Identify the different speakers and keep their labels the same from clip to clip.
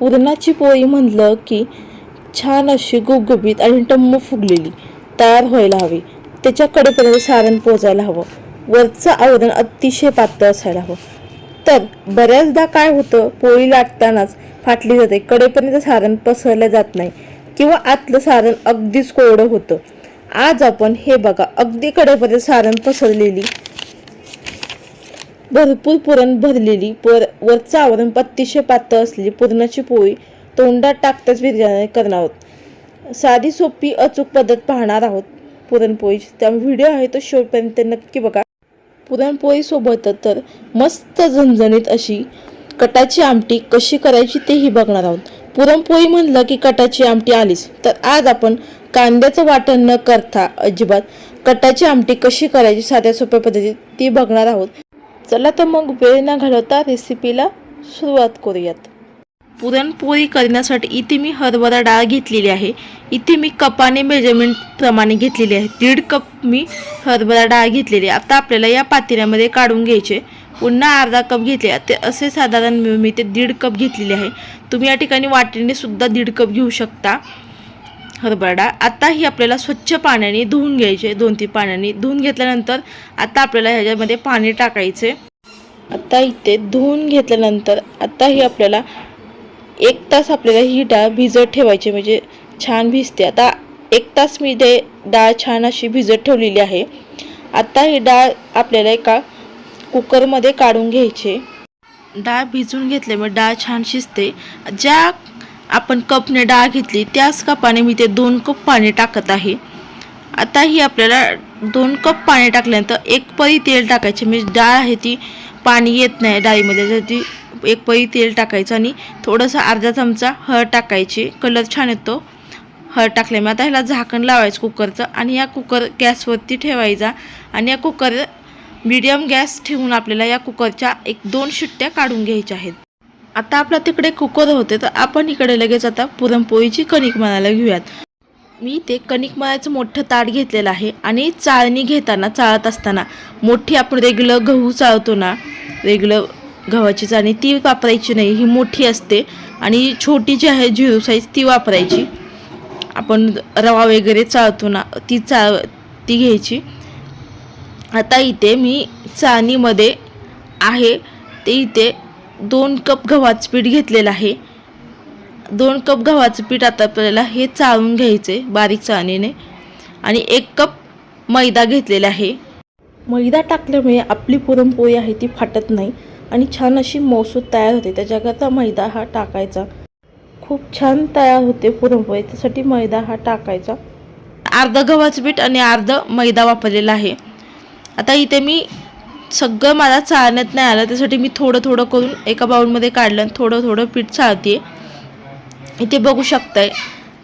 Speaker 1: पुरणाची पोळी म्हणलं की छान अशी गुबगुबीत आणि टम्म फुगलेली तयार व्हायला हवी. त्याच्या कडेपर्यंत सारण पोचायला हवं. वरचं आवरण अतिशय पातळ असायला हवं. तर बऱ्याचदा काय होतं पोळी लाटतानाच फाटली जाते. कडेपर्यंत सारण पसरलं जात नाही किंवा आतलं सारण अगदीच कोरडं होतं. आज आपण हे बघा अगदी कडेपर्यंत सारण पसरलेली भरपूर पुरण भरलेली पर वरचं आवरण अतिशय पातळ असलेली पुरणाची पोळी तोंडात टाकताच विर्याने करणार आहोत. साधी सोपी अचूक पद्धत पाहणार आहोत पुरणपोळीची त्यामुळे व्हिडिओ आहे तो शेवटपर्यंत नक्की बघा. पुरणपोळीसोबतच तर मस्त झणझणीत अशी कटाची आमटी कशी करायची तेही बघणार आहोत. पुरणपोळी म्हणलं की कटाची आमटी आलीच. तर आज आपण कांद्याचं वाटण न करता अजिबात कटाची आमटी कशी करायची साध्या सोप्या पद्धतीत ती बघणार आहोत. चला तर मग वेळ न घालवता रेसिपीला सुरुवात करूयात. पुरणपोळी करण्यासाठी इथे मी हरभरा डाळ घेतलेली आहे. इथे मी कपाने मेजरमेंट प्रमाणे घेतलेली आहे. दीड कप मी हरभरा डाळ घेतलेली आहे. आता आपल्याला या पातेल्यामध्ये काढून घ्यायचे पुन्हा अर्धा कप घेतले ते असे साधारण मी ते दीड कप घेतलेले आहे. तुम्ही या ठिकाणी वाटीने सुद्धा दीड कप घेऊ शकता. हरभरा डाळ आता ही आपल्याला स्वच्छ पाण्याने धुवून घ्यायचे दोन तीन पाण्याने. धुवून घेतल्यानंतर आता आपल्याला ह्याच्यामध्ये पाणी टाकायचे. आता इथे धुवून घेतल्यानंतर आता ही आपल्याला एक तास आपल्याला ही डाळ भिजत ठेवायची म्हणजे छान भिजते. आता एक तास मी ते डाळ छान अशी भिजत ठेवलेली आहे. आता ही डाळ आपल्याला एका कुकरमध्ये काढून घ्यायचे. डाळ भिजून घेतल्यामुळे डाळ छान शिजते. ज्या आपण कपने डाळ घेतली त्याच कपाने मी ते दोन कप पाणी टाकत आहे. आता ही आपल्याला दोन कप पाणी टाकल्यानंतर एक पळी तेल टाकायचे. म्हणजे डाळ आहे ती पाणी येत नाही डाळीमध्ये ती एक पळी तेल टाकायचं आणि थोडंसं अर्धा चमचा हळद टाकायची. कलर छान येतो. हळद टाकल्यामुळे आता ह्याला झाकण लावायचं कुकरचं आणि या कुकर गॅसवरती ठेवायचा आणि या कुकर मीडियम गॅस ठेवून आपल्याला या कुकरच्या एक दोन शिट्ट्या काढून घ्यायच्या आहेत. आता आपला तिकडे कुकर होते तर आपण इकडे लगेच आता पुरणपोळीची कणिक मळायला घेऊयात. मी ते कणिक मळायचं मोठं ताट घेतलेलं आहे आणि चाळणी घेताना चाळत असताना मोठी आपण रेग्युलर गहू चाळतो ना रेग्युलर गव्हाची चाळणी ती वापरायची नाही ही मोठी असते आणि छोटी जी आहे झिरो साईज ती वापरायची. आपण रवा वगैरे चाळतो ना ती चाळ ती घ्यायची. आता इथे मी चाळणीमध्ये आहे ते इथे दोन कप गव्हाचं पीठ घेतलेलं आहे. दोन कप गव्हाचं पीठ आता आपल्याला हे चाळून घ्यायचे बारीक चाळणीने. आणि एक कप मैदा घेतलेला आहे. मैदा टाकल्यामुळे आपली पुरणपोळी आहे ती फाटत नाही आणि छान अशी मौसूद तयार होते. त्याच्याकरता मैदा हा टाकायचा. खूप छान तयार होते पुरणपोळी. त्यासाठी मैदा हा टाकायचा. अर्ध गव्हाचं पीठ आणि अर्ध मैदा वापरलेला आहे. आता इथे मी सगळं मला चाळण्यात नाही आलं. त्यासाठी मी थोडं थोडं करून एका बाउलमध्ये काढलं आणि थोडं थोडं पीठ चाळते इथे बघू शकताय.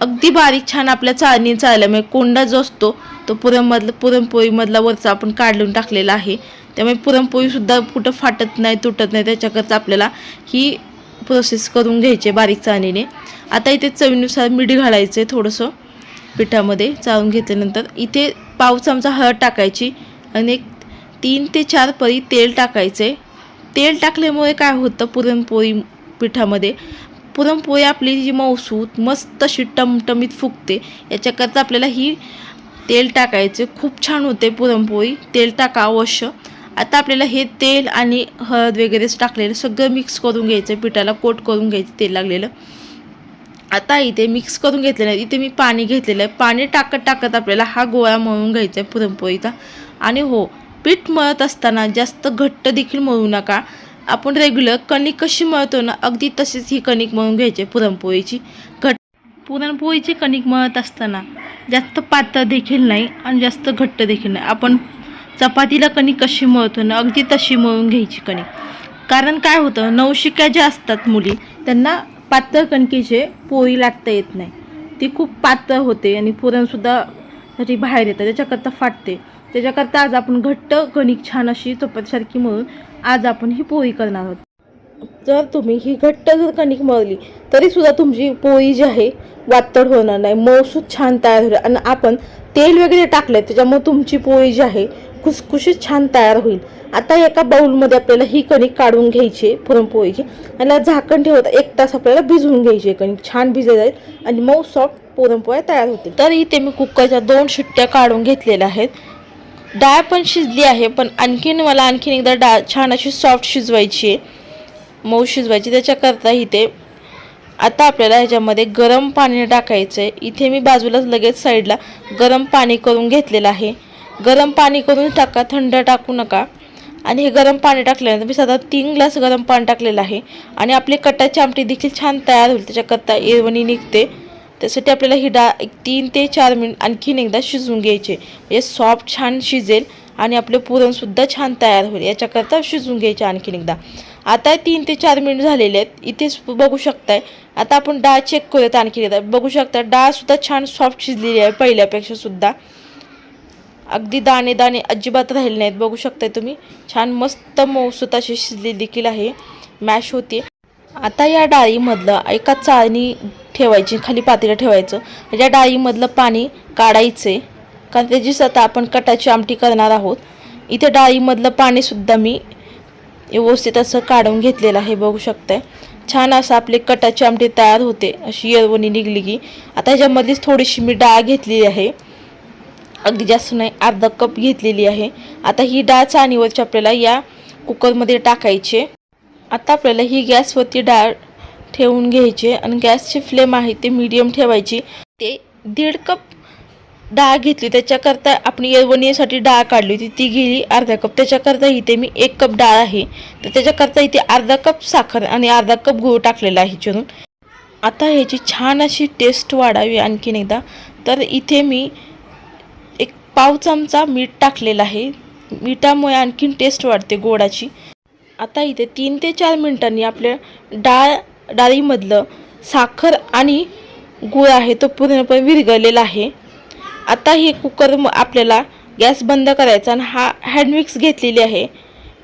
Speaker 1: अगदी बारीक छान आपल्या चाळणी चाळल्यामुळे म्हणजे कोंडा जो असतो तो पुरणमधलं पुरणपोळीमधला वरचा आपण काढून टाकलेला आहे. त्यामुळे पुरणपोळीसुद्धा कुठं फाटत नाही तुटत नाही त्याच्याकरता आपल्याला ही प्रोसेस करून घ्यायची बारीक चाळणीने. आता इथे चवीनुसार मीठ घालायचं आहे थोडंसं. पिठामध्ये चाळून घेतल्यानंतर इथे पाव चमचा हळद टाकायची आणि एक तीन ते चार परी तेल टाकायचे. तेल टाकल्यामुळे काय होतं पुरणपोळी पिठामध्ये? पुरणपोळी आपली जी मौसूत मस्त अशी टमटमीत फुगते. याच्याकरता आपल्याला ही तेल टाकायचे. खूप छान होते पुरणपोळी. तेल टाका अवश्य. आता आपल्याला हे तेल आणि हळद वगैरेच टाकलेलं सगळं मिक्स करून घ्यायचं. पिठाला कोट करून घ्यायचं तेल लागलेलं. आता इथे मिक्स करून घेतलेलं आहे. इथे मी पाणी घेतलेलं आहे. पाणी टाकत टाकत आपल्याला हा गोळा मळून घ्यायचा आहे पुरणपोळीचा. आणि हो पीठ मळत असताना जास्त घट्ट देखील मळू नका. आपण रेग्युलर कणिक कशी मळतो ना अगदी तशीच ही कणिक मळून घ्यायची पुरणपोळीची. घट पुरणपोळीची कणिक मळत असताना जास्त पातळ देखील नाही आणि जास्त घट्ट देखील नाही. आपण चपातीला कणिक कशी मळतो ना अगदी तशी मळून घ्यायची कणिक. कारण काय होतं नवशिक्या ज्या असतात मुली त्यांना पातळ कणकीचे पोळी लाटता येत नाही. ती खूप पातळ होते आणि पुरणसुद्धा साठी बाहेर येतं त्याच्याकरता फाटते. त्याच्याकरता आज आपण घट्ट कणिक छान अशी चपातीसारखी मळून आज आपण ही पोळी करणार आहोत. जर तुम्ही ही घट्ट जर कणिक मळली तरी सुद्धा तुमची पोळी जी आहे वातड होणार नाही. मऊसूत छान तयार होईल. आणि आपण तेल वगैरे टाकले त्याच्यामुळे तुमची पोळी जी आहे खुसखुशीत छान तयार होईल. आता एका बाउलमध्ये आपल्याला ही कणिक काढून घ्यायची आहे पुरणपोळीची आणि झाकण ठेवत एक तास आपल्याला भिजवून घ्यायची आहे कणिक. छान भिजत जाईल आणि मऊ सॉफ्ट पुरणपोळ्या तयार होतील. तर इथे मी कुकरच्या दोन शिट्ट्या काढून घेतलेल्या आहेत. डाळ पण शिजली आहे पण आणखीन मला आणखीन एकदा डाळ छान अशी सॉफ्ट शिजवायची आहे. मऊ शिजवायची त्याच्याकरता इथे आता आपल्याला ह्याच्यामध्ये गरम पाणी टाकायचं आहे इथे मी बाजूलाच लगेच साईडला गरम पाणी करून घेतलेलं आहे. गरम पाणी करून टाका थंड टाकू नका. आणि हे गरम पाणी टाकल्यानंतर मी साधारण तीन ग्लास गरम पाणी टाकलेलं आहे. आणि आपली कटाची आमटी देखील छान तयार होईल त्याच्याकरता एरवणी निघते. त्यासाठी आपल्याला ही डाळ एक तीन ते चार मिनिट आणखीन एकदा शिजवून घ्यायचे. म्हणजे सॉफ्ट छान शिजेल आणि आपले पुरणसुद्धा छान तयार होईल. याच्याकरता शिजवून घ्यायचे आणखीन एकदा. आता तीन ते चार मिनिट झालेले आहेत. इथेच बघू शकताय. आता आपण डाळ चेक करूयात आणखीन एकदा. बघू शकता डाळसुद्धा छान सॉफ्ट शिजलेली आहे पहिल्यापेक्षा सुद्धा. अगदी दाणे दाणे अजिबात राहिले नाहीत. बघू शकताय तुम्ही. छान मस्त मऊसूत अशी शिजली देखील आहे. मॅश होते आता या डाळीमधलं एका चाळणी ठेवायची खाली पातेलं ठेवायचं. त्या डाळीमधलं पाणी काढायचे. कारण त्याची आता आपण कटाची आमटी करणार आहोत. इथे डाळीमधलं पाणीसुद्धा मी व्यवस्थित असं काढून घेतलेलं आहे बघू शकताय. छान असं आपले कटाची आमटी तयार होते अशी येरवणी निघली की. आता ह्याच्यामधलीच थोडीशी मी डाळ घेतलेली आहे. अगदी जास्त नाही अर्धा कप घेतलेली आहे. आता ही डाळ चाणीवरची आपल्याला या कुकरमध्ये टाकायची आता आपल्याला ही गॅसवरती डाळ ठेवून घ्यायचे आणि गॅसची फ्लेम आहे ते मीडियम ठेवायची. ते दीड कप डाळ घेतली त्याच्याकरता आपण येवणीसाठी डाळ काढली होती ती गेली अर्धा कप. त्याच्याकरता इथे मी एक कप डाळ आहे. तर त्याच्याकरता इथे अर्धा कप साखर आणि अर्धा कप गूळ टाकलेला आहे चिरून आता ह्याची छान अशी टेस्ट वाढावी आणखीन एकदा. तर इथे मी एक पाव चमचा मीठ टाकलेला आहे. मिठामुळे आणखीन टेस्ट वाढते गोडाची. आता इथे तीन ते चार मिनिटांनी आपल्या डाळ डाळीमधलं साखर आणि गूळ आहे तो पूर्णपणे विरघळलेला आहे. आता हे कुकर आपल्याला गॅस बंद करायचा आणि हा हँडमिक्स घेतलेली आहे.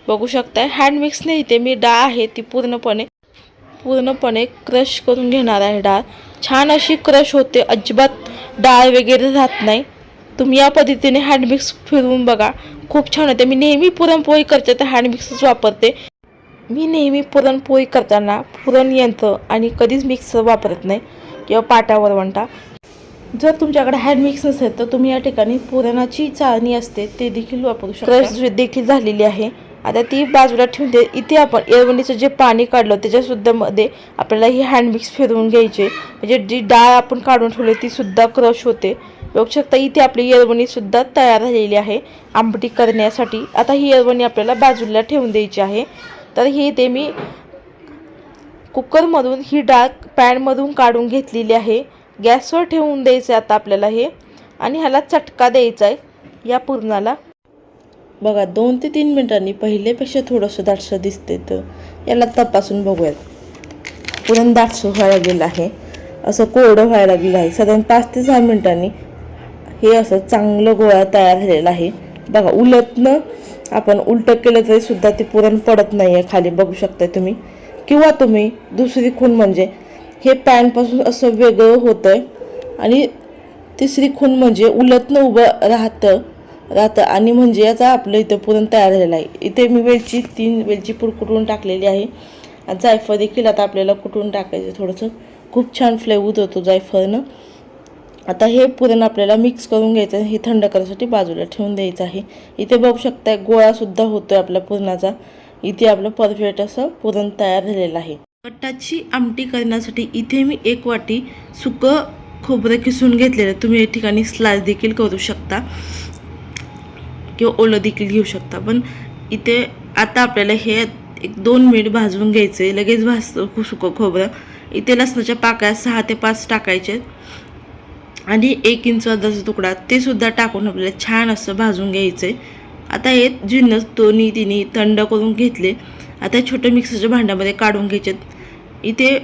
Speaker 1: बघू शकता हँडमिक्सने इथे मी डाळ आहे ती पूर्णपणे पूर्णपणे क्रश करून घेणार आहे डाळ. छान अशी क्रश होते अजिबात डाळ वगैरे राहत नाही. तुम्ही या पद्धतीने हँडमिक्स फिरवून बघा. खूप छान होते. मी नेहमी पुरणपोळी करते तर हँडमिक्सच वापरते. मी नेहमी पुरणपोळी करताना पुरण यंत्र आणि कधीच मिक्सर वापरत नाही किंवा पाटावर वंटा. जर तुमच्याकडे हँड मिक्स नसेल तर तुम्ही या ठिकाणी पुरणाची चाळणी असते ते देखील वापरू शकता. क्रश देखील झालेली आहे. आता ती बाजूला ठेवून दे. इथे आपण एरवणीचं जे पाणी काढलं त्याच्यासुद्धा मध्ये आपल्याला ही हँड मिक्स फिरवून घ्यायचे. म्हणजे जी डाळ आपण काढून ठेवली ती सुद्धा क्रश होते. बघू शकता इथे आपली एरवणीसुद्धा तयार झालेली आहे. आंबटी करण्यासाठी. आता ही एरवणी आपल्याला बाजूला ठेवून द्यायची आहे. तर हे ते मी कुकरमधून ही डाळ पॅनमधून काढून घेतलेली आहे. गॅसवर ठेवून द्यायचं आहे आता आपल्याला हे. आणि ह्याला चटका द्यायचा आहे या पुरणाला. बघा दोन ते तीन मिनिटांनी पहिल्यापेक्षा थोडंसं दाटसं दिसते तर. याला तपासून बघूयात. पुरण दाटसं व्हायला गेलं आहे. असं कोरडं व्हायला लागलेलं आहे. साधारण पाच ते सहा मिनिटांनी हे असं चांगलं गोळा तयार झालेला आहे. बघा उलटनं आपण उलटं केलं तरी सुद्धा ते पुरण पडत नाही आहे खाली बघू शकताय तुम्ही. किंवा तुम्ही दुसरी खून म्हणजे हे पॅनपासून असं वेगळं होतं आहे आणि तिसरी खून म्हणजे उलटनं उभं राहतं राहतं आणि म्हणजे याचा आपलं इथं पुरण तयार झालेलं आहे. इथे मी वेलची तीन वेलची पूर कुटून टाकलेली आहे. आणि जायफळ देखील आता आपल्याला कुटून टाकायचं थोडंसं. खूप छान फ्लेवर होतो जायफळनं. आता हे पुरण आपल्याला मिक्स करून घ्यायचं आहे. हे थंड करण्यासाठी बाजूला ठेवून द्यायचं आहे. इथे बघू शकता गोळासुद्धा होतो आहे आपल्या पुरणाचा. इथे आपलं परफेक्ट असं पुरण तयार झालेलं आहे. कटाची आमटी करण्यासाठी इथे मी एक वाटी सुकं खोबरं किसून घेतलेलं. तुम्ही या ठिकाणी स्लाइस देखील करू शकता. किंवा ओलं देखील घेऊ शकता. पण इथे आता आपल्याला हे एक दोन मिनिट भाजून घ्यायचं आहे लगेच भाजतं सुकं खोबरं. इथे लसणाच्या पाकळ्या सहा ते पाच टाकायचे आहेत. आणि एक इंच अर्धाचा तुकडा ते सुद्धा टाकून आपल्याला छान असं भाजून घ्यायचं आहे आता हे जिन्नस दोन्ही तिन्ही थंड करून घेतले. आता छोटं छोट्या मिक्सरच्या भांड्यामध्ये काढून घ्यायचेत. इथे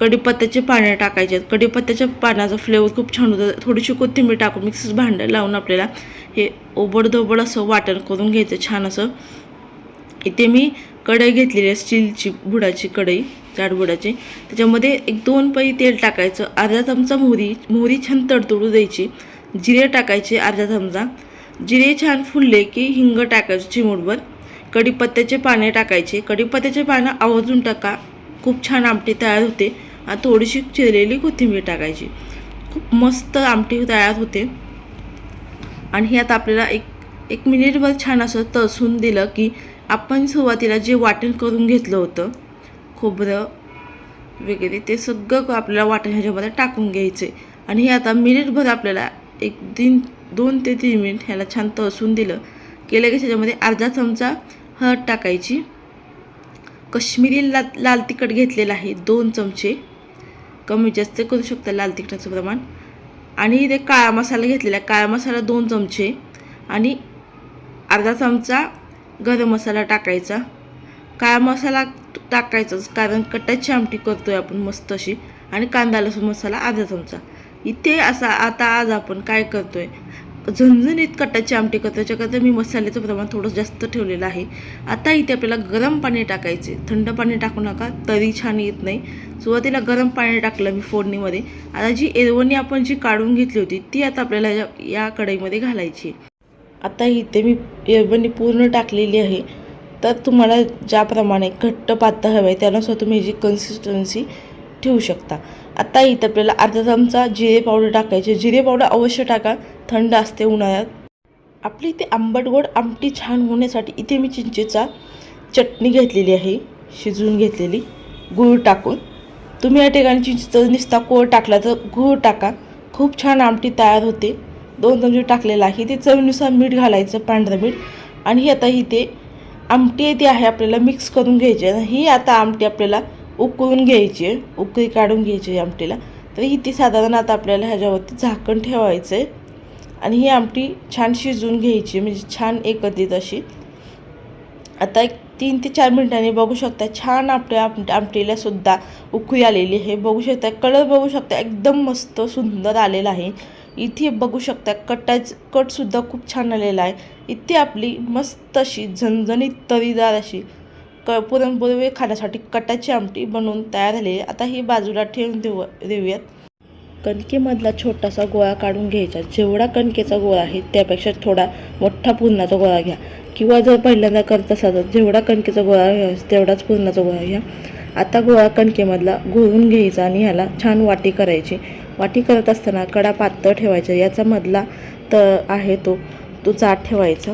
Speaker 1: कढीपत्त्याचे पानं टाकायचे आहेत कढीपत्त्याच्या पानाचा फ्लेवर खूप छान होतं. थोडीशी कोथिंबीर टाकून मिक्सर भांडं लावून आपल्याला हे ओबडधोबड असं वाटण करून घ्यायचं छान असं. इथे मी कढई घेतलेली आहे स्टीलची बुडाची कढई. जाड त्याच्यामध्ये एक दोन पै तेल टाकायचं अर्धा चमचा मोहरी मोहरी छान तडतडू द्यायची. जिरे टाकायचे अर्धा चमचा. जिरे छान फुलले की हिंग टाकायचं चिमूटभर. कढीपत्त्याचे पाने टाकायचे. कढीपत्त्याचे पानं आवर्जून टाका. खूप छान आमटी तयार होते. आणि थोडीशी चिरलेली कोथिंबीर टाकायची. खूप मस्त आमटी तयार होते. आणि हे आता आपल्याला एक एक मिनिटभर छान असं तसून दिलं की आपण सुरुवातीला जे वाटण करून घेतलं होतं खोबरं वगैरे ते सगळं आपल्याला वाटण ह्याच्यामध्ये टाकून घ्यायचे. आणि हे आता मिनिटभर आपल्याला एक तीन दोन ते तीन मिनिट ह्याला छान तळसून दिलं केलं की त्याच्यामध्ये अर्धा चमचा हळद टाकायची. कश्मीरी लाल लाल तिखट घेतलेलं आहे दोन चमचे. कमी जास्त करू शकता लाल तिखटाचं प्रमाण. आणि ते काळा मसाला घेतलेला आहे काळा मसाला दोन चमचे. आणि अर्धा चमचा गरम मसाला टाकायचा. काळा मसाला टाकायचंच कारण कटाची आमटी करतोय आपण मस्त अशी. आणि कांदा लसूण मसाला अर्धा चमचा. इथे असा आता आज आपण काय करतोय? झणझणीत कटाची आमटी करतो त्याच्याकरता मी मसाल्याचं प्रमाण थोडं जास्त ठेवलेलं आहे. आता इथे आपल्याला गरम पाणी टाकायचे थंड पाणी टाकू नका. तरी छान येत नाही. सुरुवातीला गरम पाणी टाकलं मी फोडणीमध्ये. आता जी एरवणी आपण जी काढून घेतली होती ती आता आपल्याला या या कढईमध्ये घालायची आता इथे मी एरवणी पूर्ण टाकलेली आहे. तर तुम्हाला ज्याप्रमाणे घट्ट पातळ हवं आहे त्यानुसार तुम्ही ह्याची कन्सिस्टन्सी ठेवू शकता. आता इथं आपल्याला अर्धा चमचा जिरे पावडर टाकायचे. जिरे पावडर अवश्य टाका. थंड असते उन्हाळ्यात. आपली इथे आंबट गोड आमटी छान होण्यासाठी इथे मी चिंचेचा चटणी घेतलेली आहे. शिजवून घेतलेली. गूळ टाकून. तुम्ही या ठिकाणी चिंचेचा निस्ता कोळ टाकला तर गूळ टाका. खूप छान आमटी तयार होते. दोन चमचे टाकलेलं आहे. ते चवीनुसार मीठ घालायचं पांढरं मीठ. आणि आता इथे आमटी आहे ती आहे आपल्याला मिक्स करून घ्यायची आहे. ही आता आमटी आपल्याला उकळून घ्यायची आहे. उकळी काढून घ्यायची आहे आमटीला. तर ही ती साधारण आता आपल्याला ह्याच्यावरती झाकण ठेवायचं आहे. आणि ही आमटी छान शिजवून घ्यायची म्हणजे छान एकत्रित अशी. आता एक तीन ते चार मिनिटांनी बघू शकता छान आपल्या आम आमटीला सुद्धा उकळी आलेली आहे. बघू शकता कलर बघू शकता एकदम मस्त सुंदर आलेला आहे. इथे बघू शकता कटाच कटसुद्धा खूप छान आलेला आहे. इथे आपली मस्त अशी झणझणीत तरीदार अशी क पुरणपोळी खाण्यासाठी कटाची आमटी बनवून तयार झालेली आहे. आता ही बाजूला ठेवून देऊ देऊयात. कणकेमधला छोटासा गोळा काढून घ्यायचा. जेवढा कणकेचा गोळा आहे त्यापेक्षा थोडा मोठा पुरणाचा गोळा घ्या. किंवा जर पहिल्यांदा करत असाल तर जेवढा कणकेचा गोळा घ्या तेवढाच पुरणाचा गोळा घ्या. आता गोळा कणकेमधला घोळून घ्यायचा आणि ह्याला छान वाटी करायची. वाटी करत असताना कडा पातळ ठेवायचा याचा मधला तर आहे तो तो चाट ठेवायचा.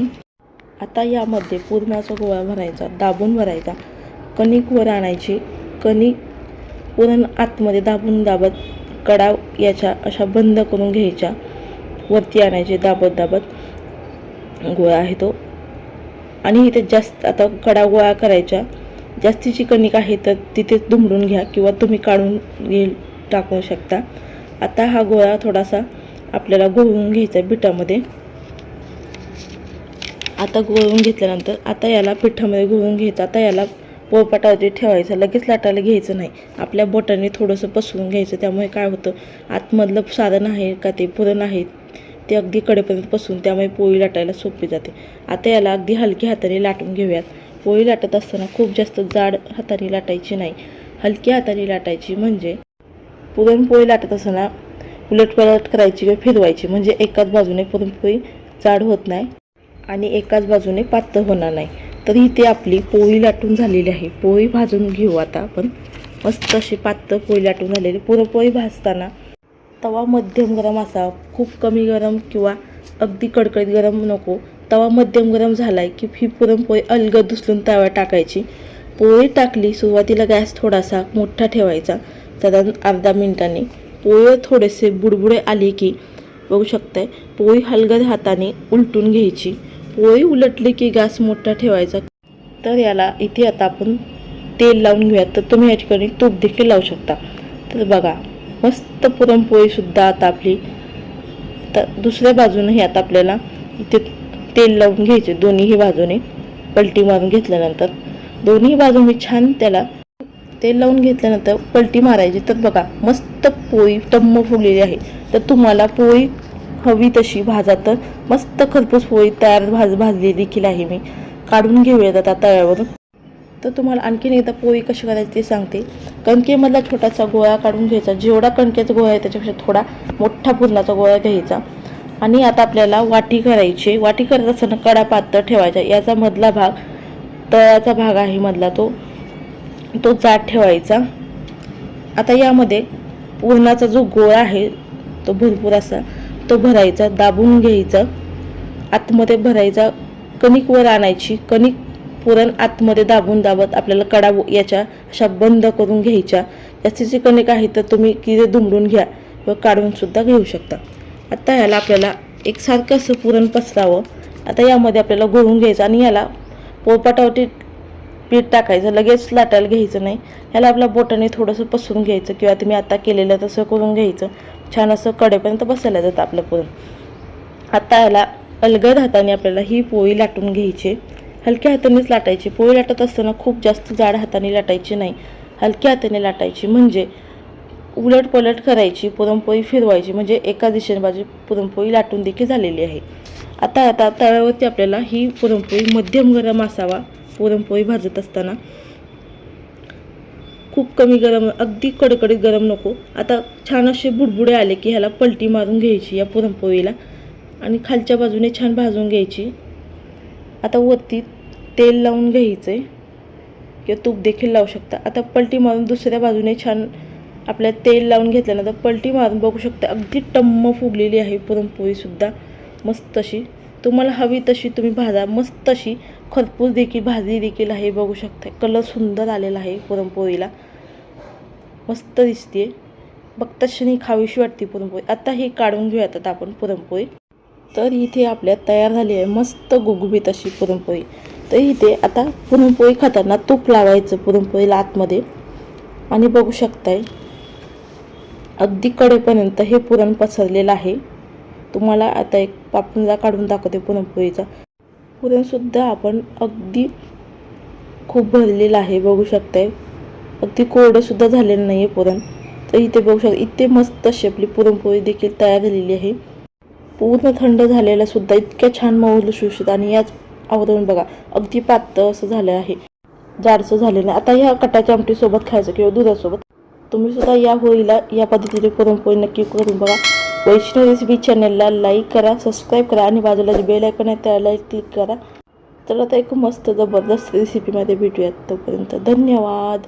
Speaker 1: आता यामध्ये पुरणाचा गोळा भरायचा दाबून भरायचा. कणिक वर आणायची कणिक पुरण आतमध्ये दाबून दाबत कडा याच्या अशा बंद करून घ्यायच्या. वरती आणायचे दाबत दाबत गोळा आहे तो. आणि इथे जास्त आता कडा गोळा करायच्या जास्तीची कणिक आहे तर तिथेच दुमडून घ्या किंवा तुम्ही काढून घे टाकू शकता. आता हा गोळा थोडासा आपल्याला गोळून घ्यायचा आहे पिठामध्ये. आता गोळून घेतल्यानंतर आता याला पिठामध्ये गोळून घ्यायचं. आता याला पोळपाटावरती ठेवायचं. लगेच लाटायला घ्यायचं नाही. आपल्या बोटाने थोडंसं पसरून घ्यायचं. त्यामुळे काय होतं? आतमधलं साधन आहे का ते पुरण आहे ते अगदी कडेपर्यंत पसरून त्यामुळे पोळी लाटायला सोपी जाते. आता याला अगदी हलक्या हाताने लाटून घेऊयात. पोळी लाटत असताना खूप जास्त जाड हाताने लाटायची नाही. हलक्या हाताने लाटायची म्हणजे पुरणपोळी लाटत असताना उलटपलट करायची किंवा फिरवायची. म्हणजे एकाच बाजूने पुरणपोळी जाड होत नाही आणि एकाच बाजूने पातळ होणार नाही. तर इथे आपली पोळी लाटून झालेली आहे. पोळी भाजून घेऊ आता आपण. मस्त अशी पातळ पोळी लाटून झालेली. पुरणपोळी भाजताना तवा मध्यम गरम असावा खूप कमी गरम किंवा अगदी कडकडीत गरम नको. तवा मध्यम गरम झाला आहे की ही पुरणपोळी अलगद उचलून तव्यात टाकायची. पोळी टाकली सुरुवातीला गॅस थोडासा मोठा ठेवायचा. साधारण अर्धा मिनिटांनी. पोळी थोडेसे बुडबुडे आले की बघू शकताय पोळी हलगद हाताने उलटून घ्यायची. पोळी उलटली की गॅस मोठा ठेवायचा. तर याला इथे आता आपण तेल लावून घेऊयात तर तुम्ही या ठिकाणी तूप देखील लावू शकता. तर बघा मस्त पुरणपोळीसुद्धा आता आपली तर दुसऱ्या बाजूनही आता आपल्याला इथे तेल लावून घ्यायचे. दोन्हीही बाजूने पलटी मारून घेतल्यानंतर. दोन्ही बाजूने छान त्याला तेल लावून घेतल्यानंतर पलटी मारायची. तर बघा मस्त पोळी टम्म फुगलेली आहे. तर तुम्हाला पोळी हवी तशी भाजा तर मस्त खरपूस पोळी तयार भाज भाजली देखील आहे मी. काढून घेऊयात आता तव्यावरून. तर तुम्हाला आणखीन एकदा पोळी कशी करायची ते सांगते. कणकेमधला छोटासा गोळा काढून घ्यायचा. जेवढा कणकेचा गोळा आहे त्याच्यापेक्षा थोडा मोठा पुरणाचा गोळा घ्यायचा. आणि आता आपल्याला वाटी करायची. वाटी करत असताना कडा पातळ ठेवायचा. याचा मधला भाग तळाचा भाग आहे मधला तो. तो जाड ठेवायचा. आता यामध्ये पुरणाचा जो गोळा आहे तो भरपूर असा तो भरायचा दाबून घ्यायचा. आतमध्ये भरायचा कणिक वर आणायची. कणिक पुरण आतमध्ये दाबून दाबत आपल्याला कडा याच्या अशा बंद करून घ्यायच्या. जास्तीचे कणिक आहे तर तुम्ही किरे दुमडून घ्या व काढूनसुद्धा घेऊ शकता. आता याला आपल्याला एकसारखं असं पुरण पसरावं. आता यामध्ये आपल्याला गोळून घ्यायचं आणि याला पोळपाटावरती पीठ टाकायचं लगेच लाटायला घ्यायचं नाही. ह्याला आपल्या बोटाने थोडंसं पसरून घ्यायचं किंवा तुम्ही आता केलेलं तसं करून घ्यायचं. छान असं कडेपर्यंत बसायला जातं आपलं पुरण आता याला अलगद हाताने आपल्याला ही पोळी लाटून घ्यायची. हलक्या हातानेच लाटायची. पोळी लाटत असताना खूप जास्त जाड हाताने लाटायची नाही. हलक्या हाताने लाटायची. म्हणजे उलट पलट करायची पुरणपोळी फिरवायची. म्हणजे एका दिशेने बाजू पुरणपोळी लाटून देखील झालेली आहे. आता आता तळ्यावरती आपल्याला ही पुरणपोळी मध्यम गरम असावा. पुरणपोळी भाजत असताना खूप कमी गरम अगदी कडकडीत गरम नको. आता छान असे बुडबुडे आले की ह्याला पलटी मारून घ्यायची या पुरणपोळीला. आणि खालच्या बाजूने छान भाजून घ्यायची. आता वरती तेल लावून घ्यायचं. आहे किंवा तूप देखील लावू शकता. आता पलटी मारून दुसऱ्या बाजूने छान आपल्या तेल लावून घेतल्यानंतर पलटी मारून बघू शकता. अगदी टम्म फुगलेली आहे पुरणपोळीसुद्धा मस्त अशी. तुम्हाला हवी तशी तुम्ही भाजा. मस्त अशी खरपूस देखील भाजी देखील आहे बघू शकता कलर सुंदर आलेला आहे पुरणपोळीला. मस्त दिसते बघता क्षणी खावीशी वाटते पुरणपोळी. आता ही काढून घेऊयात आता आपण पुरणपोळी. तर इथे आपल्या तयार झाली आहे मस्त गुगुबीत अशी पुरणपोळी. तर इथे आता पुरणपोळी खाताना तूप लावायचं पुरणपोळीला आतमध्ये. आणि बघू शकताय अगदी कडेपर्यंत हे पुरण पसरलेलं आहे. तुम्हाला आता एक पापुंजा काढून दाखवते पुरणपोळीचा. पुरणसुद्धा आपण अगदी खूप भरलेलं आहे बघू शकताय. अगदी कोरडंसुद्धा झालेलं नाही आहे पुरण. तर इथे बघू शकता इथे मस्त अशी आपली पुरणपोळी देखील तयार झालेली आहे. पूर्ण थंड झालेला सुद्धा इतक्या छान मऊल सुशित आणि याच आवरून बघा अगदी पातळ असं झालं आहे. जाडसं झालेलं आता ह्या कटाच्या आमटीसोबत खायचं किंवा दुधासोबत तुम्ही सुद्धा या होळीला या पद्धतीने पुरणपोळी नक्की करून बघा. वैष्णव रेसिपी चॅनलला लाईक करा सबस्क्राईब करा आणि बाजूला जे बेल आयकॉन आहे त्याला क्लिक करा. तर आता एक मस्त जबरदस्त रेसिपीमध्ये भेटूयात तोपर्यंत. धन्यवाद.